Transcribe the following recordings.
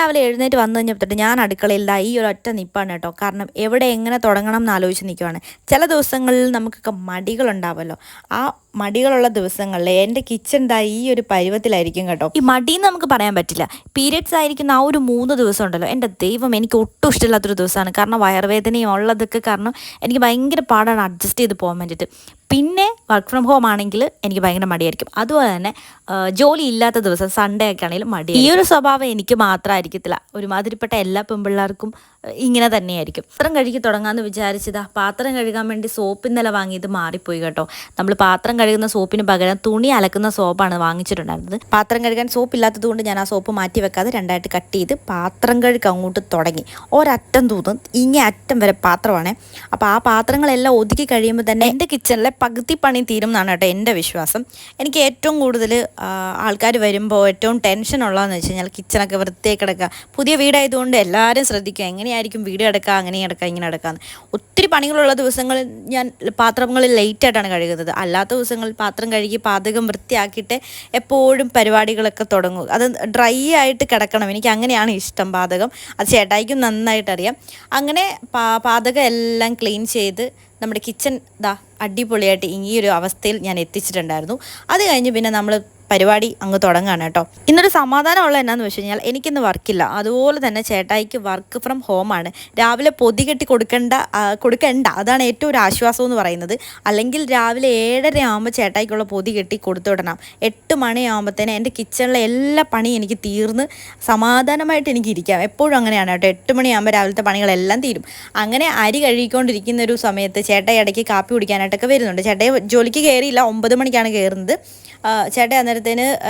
രാവിലെ എഴുന്നേറ്റ് വന്നു കഴിഞ്ഞപ്പോൾ ഞാൻ അടുക്കളയില്ല ഈ ഒരു ഒറ്റ നിപ്പാണ് കേട്ടോ. കാരണം എവിടെ എങ്ങനെ തുടങ്ങണം എന്ന് ആലോചിച്ച് നിൽക്കുവാണ് ചില ദിവസങ്ങളിൽ നമുക്കൊക്കെ മടികളുണ്ടാവുമല്ലോ ആ മടികളുള്ള ദിവസങ്ങളിൽ എന്റെ കിച്ചൺ ദാ ഈ ഒരു പരുവത്തിലായിരിക്കും കേട്ടോ. ഈ മടി നമുക്ക് പറയാൻ പറ്റില്ല. പീരിയഡ്സ് ആയിരിക്കുന്ന ആ ഒരു മൂന്ന് ദിവസം ഉണ്ടല്ലോ. എന്റെ ദൈവം എനിക്ക് ഒട്ടും ഇഷ്ടമില്ലാത്തൊരു ദിവസമാണ്. കാരണം വയറുവേദനയും ഉള്ളതൊക്കെ കാരണം എനിക്ക് ഭയങ്കര പാടാണ് അഡ്ജസ്റ്റ് ചെയ്ത് പോകാൻ വേണ്ടിയിട്ട്. പിന്നെ വർക്ക് ഫ്രം ഹോം ആണെങ്കിൽ എനിക്ക് ഭയങ്കര മടിയായിരിക്കും. അതുപോലെ തന്നെ ജോലി ഇല്ലാത്ത ദിവസം സൺഡേ ഒക്കെ ആണെങ്കിലും മടി ഈ ഒരു സ്വഭാവം എനിക്ക് മാത്രമായിരിക്കത്തില്ല. ഒരുമാതിരിപ്പെട്ട എല്ലാ പെൺപിള്ളേർക്കും ഇങ്ങനെ തന്നെയായിരിക്കും. പാത്രം കഴുകി തുടങ്ങാമെന്ന് വിചാരിച്ചതാ. പാത്രം കഴുകാൻ വേണ്ടി സോപ്പ് ഇന്നലെ വാങ്ങിയത് മാറിപ്പോയി കേട്ടോ. നമ്മൾ പാത്രം കഴുകുന്ന സോപ്പിന് പകരം തുണി അലക്കുന്ന സോപ്പാണ് വാങ്ങിച്ചിട്ടുണ്ടായിരുന്നത്. പാത്രം കഴുകാൻ സോപ്പ് ഇല്ലാത്തത് കൊണ്ട് ഞാൻ ആ സോപ്പ് മാറ്റി വെക്കാതെ രണ്ടായിട്ട് കട്ട് ചെയ്ത് പാത്രം കഴുകി അങ്ങോട്ട് തുടങ്ങി. ഒരറ്റം തൂന്നും ഇങ്ങേ അറ്റം വരെ പാത്രമാണ്. അപ്പോൾ ആ പാത്രങ്ങളെല്ലാം ഒതുക്കി കഴിയുമ്പോൾ തന്നെ എന്റെ കിച്ചണിലെ പകുതി പണി തീരും എന്നാണ് കേട്ടോ എന്റെ വിശ്വാസം. എനിക്ക് ഏറ്റവും കൂടുതൽ ആൾക്കാർ വരുമ്പോൾ ഏറ്റവും ടെൻഷൻ ഉള്ളതെന്ന് വെച്ച് കഴിഞ്ഞാൽ കിച്ചണൊക്കെ വൃത്തിയായി കിടക്കുക. പുതിയ വീടായതുകൊണ്ട് എല്ലാവരും ശ്രദ്ധിക്കുക. എങ്ങനെയായിരിക്കും വീട് കിടക്കുക അങ്ങനെ കിടക്കുക ഇങ്ങനെ കിടക്കാന്ന് ഒത്തിരി പണികളുള്ള ദിവസങ്ങളിൽ ഞാൻ പാത്രങ്ങളിൽ ലേറ്റായിട്ടാണ് കഴുകുന്നത്. അല്ലാത്ത ദിവസങ്ങളിൽ പാത്രം കഴുകി പാചകം വൃത്തിയാക്കിയിട്ട് എപ്പോഴും പരിപാടികളൊക്കെ തുടങ്ങും. അത് ഡ്രൈ ആയിട്ട് കിടക്കണം. എനിക്ക് അങ്ങനെയാണ് ഇഷ്ടം പാചകം. അത് ചേട്ടായിക്കും നന്നായിട്ടറിയാം അങ്ങനെ പാ പാചകം എല്ലാം ക്ലീൻ ചെയ്ത് നമ്മുടെ കിച്ചൺ ദാ അടിപൊളിയായിട്ട് ഈ ഒരു അവസ്ഥയിൽ ഞാൻ എത്തിച്ചിട്ടുണ്ടായിരുന്നു. അത് കഴിഞ്ഞ് പിന്നെ നമ്മൾ പരിപാടി അങ്ങ് തുടങ്ങുകയാണ് കേട്ടോ. ഇന്നൊരു സമാധാനമുള്ള എന്നാന്ന് വെച്ച് കഴിഞ്ഞാൽ എനിക്കിന്ന് വർക്കില്ല. അതുപോലെ തന്നെ ചേട്ടായിക്ക് വർക്ക് ഫ്രം ഹോമാണ് രാവിലെ പൊതി കെട്ടി കൊടുക്കേണ്ട കൊടുക്കേണ്ട. അതാണ് ഏറ്റവും ഒരു ആശ്വാസം എന്ന് പറയുന്നത്. അല്ലെങ്കിൽ രാവിലെ ഏഴര ആകുമ്പോൾ ചേട്ടായിക്കുള്ള പൊതി കെട്ടി കൊടുത്തു വിടണം. എട്ട് മണിയാകുമ്പോഴത്തേന് എന്റെ കിച്ചണിലെ എല്ലാ പണിയും എനിക്ക് തീർന്ന് സമാധാനമായിട്ട് എനിക്ക് ഇരിക്കാം. എപ്പോഴും അങ്ങനെയാണ് കേട്ടോ. എട്ട് മണിയാകുമ്പോൾ രാവിലത്തെ പണികളെല്ലാം തീരും. അങ്ങനെ അരി കഴുകിക്കൊണ്ടിരിക്കുന്ന ഒരു സമയത്ത് ചേട്ടായി ഇടയ്ക്ക് കാപ്പി കുടിക്കാനായിട്ടൊക്കെ വരുന്നുണ്ട്. ചേട്ടായി ജോലിക്ക് കയറിയില്ല ഒമ്പത് മണിക്കാണ് കയറുന്നത് ചേട്ടായി അന്നേരത്തേന്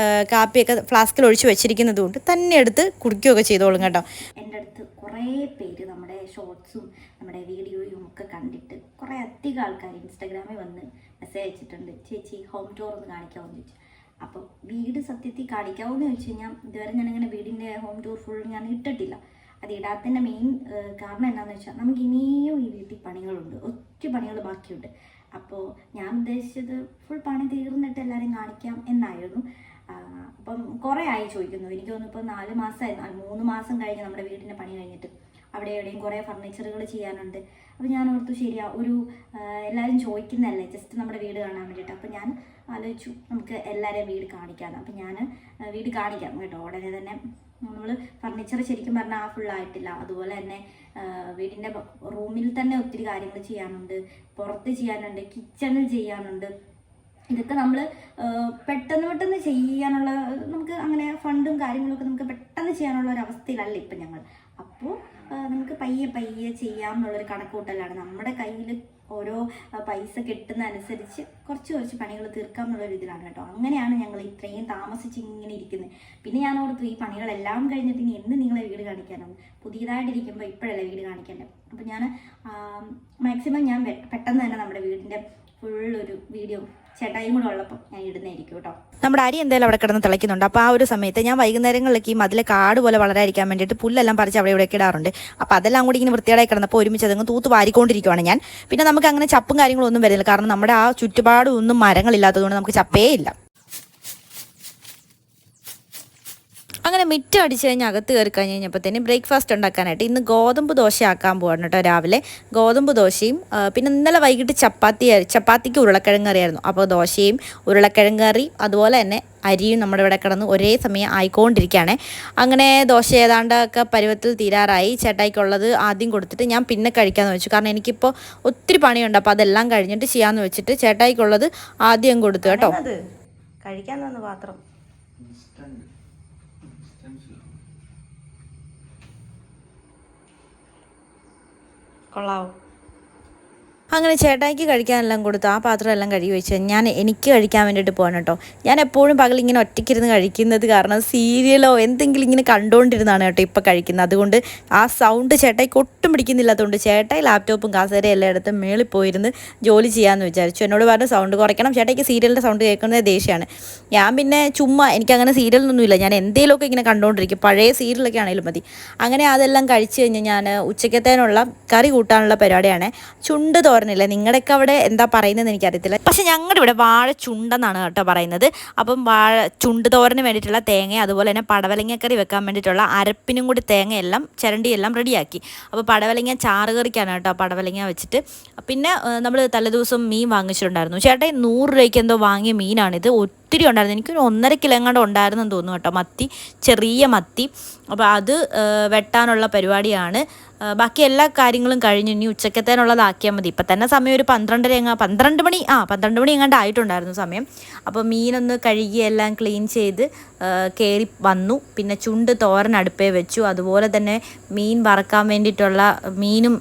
ആ, കാപ്പിയൊക്കെ ഫ്ലാസ്കിൽ ഒഴിച്ച് വെച്ചിരിക്കുന്നത് കൊണ്ട് തന്നെ എടുത്ത് കുടിക്കുകയൊക്കെ ചെയ്തോളും കേട്ടോ. എന്റെ അടുത്ത് കുറേ പേര് നമ്മുടെ ഷോർട്സും നമ്മുടെ വീഡിയോയും ഒക്കെ കണ്ടിട്ട് കുറേ അധികം ആൾക്കാർ ഇൻസ്റ്റാഗ്രാമിൽ വന്ന് മെസ്സേജ് അയച്ചിട്ടുണ്ട്. ചേച്ചി ഹോം ടൂർ ഒന്ന് കാണിക്കാമെന്ന് ചോദിച്ചു. അപ്പോൾ വീട് സത്യത്തിൽ കാണിക്കാമെന്ന് ചോദിച്ചു കഴിഞ്ഞാൽ ഇതുവരെ ഞാനിങ്ങനെ വീടിന്റെ ഹോം ടൂർ ഫുൾ ഞാൻ ഇട്ടിട്ടില്ല. അത് ഇടാത്തതിന്റെ മെയിൻ കാരണം എന്താണെന്ന് വെച്ചാൽ നമുക്ക് ഇനിയും ഈ വീട്ടിൽ പണികളുണ്ട്. ഒത്തിരി പണികൾ ബാക്കിയുണ്ട്. അപ്പോൾ ഞാൻ ഉദ്ദേശിച്ചത് ഫുൾ പണി തീർന്നിട്ട് എല്ലാവരും കാണിക്കാം എന്നായിരുന്നു. അപ്പം കുറേ ആയി ചോദിക്കുന്നു. എനിക്ക് തോന്നുന്നു ഇപ്പോൾ നാല് മാസമായിരുന്നു മൂന്ന് മാസം കഴിഞ്ഞ് നമ്മുടെ വീടിന്റെ പണി കഴിഞ്ഞിട്ട്. അവിടെ എവിടെയും കുറേ ഫർണിച്ചറുകൾ ചെയ്യാനുണ്ട്. അപ്പോൾ ഞാൻ ഓർത്തു ശരിയാ ഒരു എല്ലാവരും ചോദിക്കുന്നതല്ലേ ജസ്റ്റ് നമ്മുടെ വീട് കാണാൻ വേണ്ടിയിട്ട്. അപ്പോൾ ഞാൻ ആലോചിച്ചു നമുക്ക് എല്ലാവരെയും വീട് കാണിക്കാമെന്ന് അപ്പോൾ ഞാൻ വീട് കാണിക്കാം കേട്ടോ. ഉടനെ തന്നെ നമ്മൾ ഫർണിച്ചർ ശരിക്കും പറഞ്ഞാൽ ആ ഫുള്ളായിട്ടില്ല അതുപോലെ തന്നെ വീടിന്റെ റൂമിൽ തന്നെ ഒത്തിരി കാര്യങ്ങൾ ചെയ്യാനുണ്ട്. പുറത്ത് ചെയ്യാനുണ്ട് കിച്ചണിൽ ചെയ്യാനുണ്ട്. ഇതൊക്കെ നമ്മൾ പെട്ടെന്ന് പെട്ടെന്ന് ചെയ്യാനുള്ള നമുക്ക് അങ്ങനെ ഫണ്ടും കാര്യങ്ങളൊക്കെ നമുക്ക് പെട്ടെന്ന് ചെയ്യാനുള്ള ഒരു അവസ്ഥയിലല്ല ഇപ്പം ഞങ്ങൾ അപ്പോൾ നമുക്ക് പയ്യെ പയ്യെ ചെയ്യാം എന്നുള്ളൊരു കണക്കൂട്ടലാണ്. നമ്മുടെ കയ്യിൽ ഓരോ പൈസ കിട്ടുന്ന അനുസരിച്ച് കുറച്ച് കുറച്ച് പണികൾ തീർക്കാം എന്നുള്ളൊരു ഇതിലാണ് കേട്ടോ. അങ്ങനെയാണ് ഞങ്ങൾ ഇത്രയും താമസിച്ച് ഇങ്ങനെ ഇരിക്കുന്നത്. പിന്നെ ഓർത്തു ഈ പണികളെല്ലാം കഴിഞ്ഞിട്ട് ഇനി എന്ന് നിങ്ങളെ വീട് കാണിക്കാനാവും പുതിയതായിട്ടിരിക്കുമ്പോൾ ഇപ്പോഴല്ലേ വീട് കാണിക്കണ്ടേ അപ്പോൾ ഞാൻ മാക്സിമം ഞാൻ പെട്ടെന്ന് തന്നെ നമ്മുടെ വീടിന്റെ ഫുള്ളൊരു വീഡിയോ ചേട്ടായും കൂടെ ഉള്ളപ്പോൾ ഞാൻ ഇടുന്നതായിരിക്കും കേട്ടോ. നമ്മുടെ അരി എന്തായാലും അവിടെ കിടന്ന് തിളയ്ക്കുന്നുണ്ട്. അപ്പോൾ ആ ഒരു സമയത്ത് ഞാൻ വൈകുന്നേരങ്ങളിലേക്ക് ഈ മതിലെ കാട് പോലെ വളരാതിരിക്കാൻ വേണ്ടിയിട്ട് പുല്ലെല്ലാം പറിച്ച് അവിടെ ഇവിടെയൊക്കെ ഇടാറുണ്ട്. അപ്പോൾ അതെല്ലാം കൂടി ഇങ്ങനെ വൃത്തിയായി കിടന്നപ്പോൾ ഒരുമിച്ച് അതങ്ങ് തൂത്ത് വാരിക്കൊണ്ടിരിക്കുവാണ് ഞാൻ. പിന്നെ നമുക്ക് അങ്ങനെ ചപ്പും കാര്യങ്ങളൊന്നും വരുന്നില്ല. കാരണം നമ്മുടെ ആ ചുറ്റുപാടും ഒന്നും മരങ്ങളില്ലാത്തതുകൊണ്ട് നമുക്ക് ചപ്പേ ഇല്ല. അങ്ങനെ മിറ്റം അടിച്ച് കഴിഞ്ഞ് അകത്ത് കയറി കഴിഞ്ഞ് കഴിഞ്ഞപ്പോഴത്തേന് ബ്രേക്ക്ഫാസ്റ്റ് ഉണ്ടാക്കാനായിട്ട് ഇന്ന് ഗോതമ്പ് ദോശ ആക്കാൻ പോകണം കേട്ടോ രാവിലെ. ഗോതമ്പ് ദോശയും പിന്നെ ഇന്നലെ വൈകിട്ട് ചപ്പാത്തി ചപ്പാത്തിക്ക് ഉരുളക്കിഴങ്ങ് കറിയായിരുന്നു അപ്പോൾ ദോശയും ഉരുളക്കിഴങ്ങ് കറി അതുപോലെ തന്നെ അരിയും നമ്മുടെ ഇവിടെ കിടന്ന് ഒരേ സമയം ആയിക്കൊണ്ടിരിക്കുകയാണ്. അങ്ങനെ ദോശ ഏതാണ്ടൊക്കെ പരുവത്തിൽ തീരാറായി. ചേട്ടായിക്കുള്ളത് ആദ്യം കൊടുത്തിട്ട് ഞാൻ പിന്നെ കഴിക്കാമെന്ന് വെച്ചു. കാരണം എനിക്കിപ്പോൾ ഒത്തിരി പണിയുണ്ട്. അപ്പോൾ അതെല്ലാം കഴിഞ്ഞിട്ട് ചെയ്യാമെന്ന് വെച്ചിട്ട് ചേട്ടായിക്കുള്ളത് ആദ്യം കൊടുത്തു കേട്ടോ. കഴിക്കാൻ തന്ന പാത്രം. Kalau അങ്ങനെ ചേട്ടായിക്ക് കഴിക്കാനെല്ലാം കൊടുത്തു. ആ പാത്രം എല്ലാം കഴുകി വെച്ച് ഞാൻ എനിക്ക് കഴിക്കാൻ വേണ്ടിയിട്ട് പോകണം കേട്ടോ. ഞാൻ എപ്പോഴും പകൽ ഇങ്ങനെ ഒറ്റയ്ക്കിരുന്ന് കഴിക്കുന്നത് കാരണം സീരിയലോ എന്തെങ്കിലും ഇങ്ങനെ കണ്ടുകൊണ്ടിരുന്നാണ് കേട്ടോ ഇപ്പോൾ കഴിക്കുന്നത്. അതുകൊണ്ട് ആ സൗണ്ട് ചേട്ടായിക്ക് ഒട്ടും പിടിക്കുന്നില്ലാത്തതുകൊണ്ട് ചേട്ടായി ലാപ്ടോപ്പും കാസേരയും എല്ലാം എടുത്ത് മേളിൽ പോയിരുന്ന് ജോലി ചെയ്യാമെന്ന് വിചാരിച്ചു. എന്നോട് പറഞ്ഞ സൗണ്ട് കുറയ്ക്കണം. ചേട്ടായിക്ക് സീരിയലിന്റെ സൗണ്ട് കേൾക്കുന്നത് ദേഷ്യമാണ്. ഞാൻ പിന്നെ ചുമ്മാ എനിക്കങ്ങനെ സീരിയലൊന്നുമില്ല ഞാൻ എന്തെങ്കിലുമൊക്കെ ഇങ്ങനെ കണ്ടുകൊണ്ടിരിക്കും പഴയ സീരിയലൊക്കെ ആണെങ്കിലും മതി. അങ്ങനെ അതെല്ലാം കഴിച്ച് കഴിഞ്ഞ് ഞാൻ ഉച്ചക്കത്തേനുള്ള കറി കൂട്ടാനുള്ള പരിപാടിയാണ്. ചുണ്ട് തോരനില്ലേ നിങ്ങളുടെയൊക്കെ അവിടെ എന്താ പറയുന്നത് എനിക്കറിയത്തില്ല. പക്ഷെ ഞങ്ങളുടെ ഇവിടെ വാഴ ചുണ്ടെന്നാണ് കേട്ടോ പറയുന്നത്. അപ്പം വാഴ ചുണ്ട് തോരന് വേണ്ടിയിട്ടുള്ള തേങ്ങ അതുപോലെ തന്നെ പടവലങ്ങക്കറി വെക്കാൻ വേണ്ടിയിട്ടുള്ള അരപ്പിനും കൂടി തേങ്ങയെല്ലാം ചിരണ്ടിയെല്ലാം റെഡിയാക്കി. അപ്പോൾ പടവലങ്ങ ചാറ് കറിക്കാണ് കേട്ടോ പടവലങ്ങ വെച്ചിട്ട്. പിന്നെ നമ്മൾ തലേദിവസം മീൻ വാങ്ങിച്ചിട്ടുണ്ടായിരുന്നു. ചേട്ടാ നൂറ് രൂപയ്ക്ക് എന്തോ വാങ്ങിയ മീനാണിത്. ഒത്തിരി ഉണ്ടായിരുന്നു. എനിക്കൊരു ഒന്നര കിലോ എങ്ങാണ്ട് ഉണ്ടായിരുന്നെന്ന് തോന്നുന്നു കേട്ടോ. മത്തി ചെറിയ മത്തി. അപ്പോൾ അത് വെട്ടാനുള്ള പരിപാടിയാണ്. ബാക്കി എല്ലാ കാര്യങ്ങളും കഴിഞ്ഞു ഇനി ഉച്ചക്കത്തേനുള്ളതാക്കിയാൽ മതി. ഇപ്പം തന്നെ സമയം ഒരു പന്ത്രണ്ടര എങ്ങാ പന്ത്രണ്ട് മണി ആ പന്ത്രണ്ട് മണി എങ്ങാണ്ട് ആയിട്ടുണ്ടായിരുന്നു സമയം. അപ്പോൾ മീനൊന്ന് കഴുകി എല്ലാം ക്ലീൻ ചെയ്ത് കയറി വന്നു. പിന്നെ ചുണ്ട് തോരൻ അടുപ്പേ വെച്ചു. അതുപോലെ തന്നെ മീൻ വറക്കാൻ വേണ്ടിയിട്ടുള്ള മീനും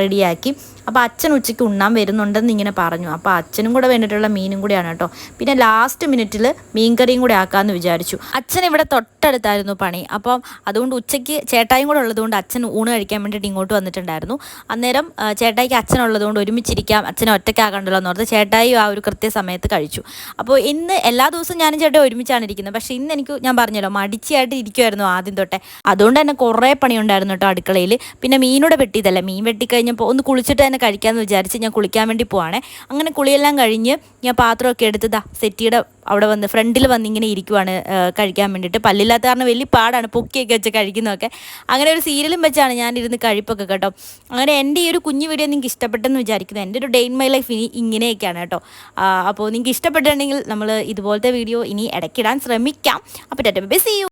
റെഡിയാക്കി. അപ്പോൾ അച്ഛൻ ഉച്ചയ്ക്ക് ഉണ്ണാൻ വരുന്നുണ്ടെന്ന് ഇങ്ങനെ പറഞ്ഞു. അപ്പോൾ അച്ഛനും കൂടെ വേണ്ടിയിട്ടുള്ള മീനും കൂടിയാണ് കേട്ടോ. പിന്നെ ലാസ്റ്റ് മിനിറ്റിൽ മീൻകറിയും കൂടെ ആക്കാമെന്ന് വിചാരിച്ചു. അച്ഛൻ ഇവിടെ തൊട്ടടുത്തായിരുന്നു പണി. അപ്പം അതുകൊണ്ട് ഉച്ചയ്ക്ക് ചേട്ടായും കൂടെ ഉള്ളതുകൊണ്ട് അച്ഛൻ ഊണ് കഴിക്കാൻ വേണ്ടിയിട്ട് ഇങ്ങോട്ട് വന്നിട്ടുണ്ടായിരുന്നു. അന്നേരം ചേട്ടായിക്ക് അച്ഛനുള്ളതുകൊണ്ട് ഒരുമിച്ചിരിക്കാം. അച്ഛനെ ഒറ്റയ്ക്കാകണ്ടല്ലോ എന്ന് ഓർത്ത് ചേട്ടായും ആ ഒരു കൃത്യസമയത്ത് കഴിച്ചു. അപ്പോൾ ഇന്ന് എല്ലാ ദിവസവും ഞാനും ചേട്ടായി ഒരുമിച്ചാണ് ഇരിക്കുന്നത്. പക്ഷേ ഇന്ന് എനിക്ക് ഞാൻ പറഞ്ഞല്ലോ മടിച്ചായിട്ട് ഇരിക്കുമായിരുന്നു ആദ്യം തൊട്ടേ. അതുകൊണ്ട് തന്നെ കുറേ പണിയുണ്ടായിരുന്നു കേട്ടോ അടുക്കളയിൽ പിന്നെ മീനൂടെ വെട്ടിയതല്ലേ? മീൻ വെട്ടിക്കഴിഞ്ഞപ്പോൾ ഒന്ന് കുളിച്ചിട്ട് തന്നെ കഴിക്കാമെന്ന് വിചാരിച്ച് ഞാൻ കുളിക്കാൻ വേണ്ടി പോവാണേ. അങ്ങനെ കുളിയെല്ലാം കഴിഞ്ഞ് ഞാൻ പാത്രമൊക്കെ ദാ സെറ്റിയുടെ അവിടെ വന്ന് ഫ്രണ്ടിൽ വന്ന് ഇങ്ങനെ ഇരിക്കുവാണ് കഴിക്കാൻ വേണ്ടിയിട്ട്. പല്ലില്ലാത്ത കാരണം വലിയ പാടാണ് പൊക്കിയൊക്കെ വെച്ച് കഴിക്കുന്നതൊക്കെ. അങ്ങനെ ഒരു സീരിയലും വെച്ചാണ് ഞാൻ ഇരുന്ന് കഴിപ്പൊക്കെ കേട്ടോ. അങ്ങനെ എന്റെ ഈ ഒരു കുഞ്ഞു വീഡിയോ നിങ്ങൾക്ക് ഇഷ്ടപ്പെട്ടെന്ന് വിചാരിക്കുന്നു. എന്റെ ഒരു ഡേ ഇൻ മൈ ലൈഫ് ഇനി ഇങ്ങനെയൊക്കെയാണ് കേട്ടോ. അപ്പോൾ നിങ്ങൾക്ക് ഇഷ്ടപ്പെട്ടിട്ടുണ്ടെങ്കിൽ നമ്മൾ ഇതുപോലത്തെ വീഡിയോ ഇനി ഇടയ്ക്കിടാൻ ശ്രമിക്കാം. അപ്പോൾ ടെറ്റ് ബൈ സി യു.